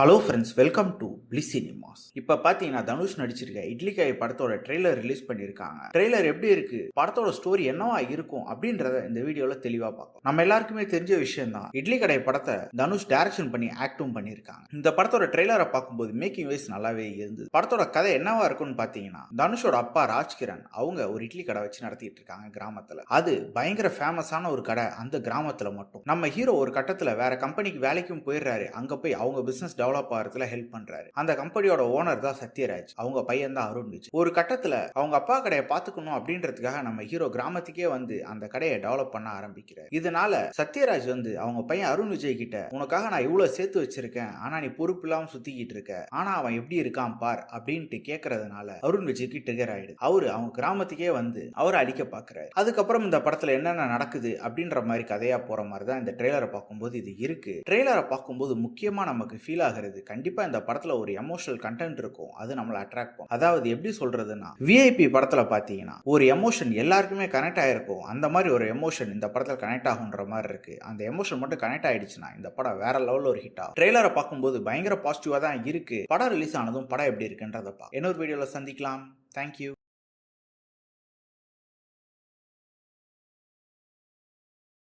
Hello friends welcome to பிளி cinemas இப்போ பார்த்தீங்கன்னா தனுஷ் நடிச்சிருக்க இட்லிக்காய் படத்தோட ட்ரெய்லர் ரிலீஸ் பண்ணியிருக்காங்க ட்ரெய்லர் எப்படி இருக்கு? படத்தோட ஸ்டோரி என்னவா இருக்கும்? அப்படின்றத இந்த வீடியோவில் தெளிவாக பார்க்கலாம். நம்ம எல்லாருக்குமே தெரிஞ்ச விஷயம் தான் இட்லி கடை படத்தை தனுஷ் டைரக்ஷன் பண்ணி ஆக்டும் பண்ணியிருக்காங்க இந்த படத்தோட ட்ரெய்லரை பார்க்கும்போது மேக்கிங் வைஸ் நல்லாவே இருந்தது. படத்தோட கதை என்னவா இருக்கும்னு பார்த்தீங்கன்னா தனுஷோட அப்பா ராஜ்கிரண் அவங்க ஒரு இட்லி கடை வச்சு நடத்திட்டு இருக்காங்க கிராமத்தில். அது பயங்கர ஃபேமஸான ஒரு கடை அந்த கிராமத்தில் மட்டும். நம்ம ஹீரோ ஒரு கட்டத்தில் வேற கம்பெனிக்கு வேலைக்கும் போயிடுறாரு. அங்கே போய் அவங்க பிஸ்னஸ் டெவலப் ஆகிறதுல ஹெல்ப் பண்றாரு. அந்த கம்பெனியோட ஓனர் தான் சத்யராஜ். அவங்க பையன் தான் அருண் விஜய். ஒரு கட்டத்தில் அவங்க அப்பா கடையை பார்த்துக்கணும் அப்படின்றதுக்காக நம்ம ஹீரோ கிராமத்துக்கே வந்து அந்த கடையை டெவலப் பண்ண ஆரம்பிக்கிறார். இதனால சத்யராஜ் வந்து அவங்க பையன் அருண் விஜய் கிட்ட உனக்காக நான் இவ்வளோ சேர்த்து வச்சிருக்கேன். ஆனா நீ பொறுப்பு இல்லாம சுத்திக்கிட்டு இருக்க. ஆனா அவன் எப்படி இருக்கான் பார் அப்படின்ட்டு கேட்கறதுனால அருண் விஜய்க்கு ட்ரிகர் ஆயிடுது. அவரு அவங்க கிராமத்துக்கே வந்து அவரை அழிக்க பார்க்கறாரு அதுக்கப்புறம் இந்த படத்துல என்னென்ன நடக்குது அப்படின்ற மாதிரி கதையா போற மாதிரி தான் இந்த ட்ரெய்லரை பார்க்கும்போது இது இருக்கு. ட்ரெய்லரை பார்க்கும்போது முக்கியமா நமக்கு ஃபீல் ஆகுறது கண்டிப்பா இந்த படத்துல ஒரு எமோஷனல் கண்டென்ட் இருக்கும். அது நம்மளை அட்ராக்ட் பண்ணும். அதாவது எப்படி சொல்றதுன்னா விஐபி படத்துல பாத்தீங்கன்னா ஒரு எமோஷன் எல்லாருக்குமே கனெக்ட் ஆயிருக்கும். அந்த மாதிரி ஒரு எமோஷன் இந்த படத்துல கனெக்ட் ஆகுன்ற மாதிரி இருக்கு. அந்த எமோஷன் மட்டும் கனெக்ட் ஆயிடுச்சுன்னா இந்த படம் வேற லெவல்ல ஒரு ஹிட் ஆகும். ட்ரெய்லரை பார்க்கும்போது பயங்கர பாசிட்டிவா தான் இருக்கு. படம் ரிலீஸ் ஆனதும் படம் எப்படி இருக்குன்றதப்பா பார்க்க இன்னொரு வீடியோல சந்திக்கலாம். தேங்க்யூ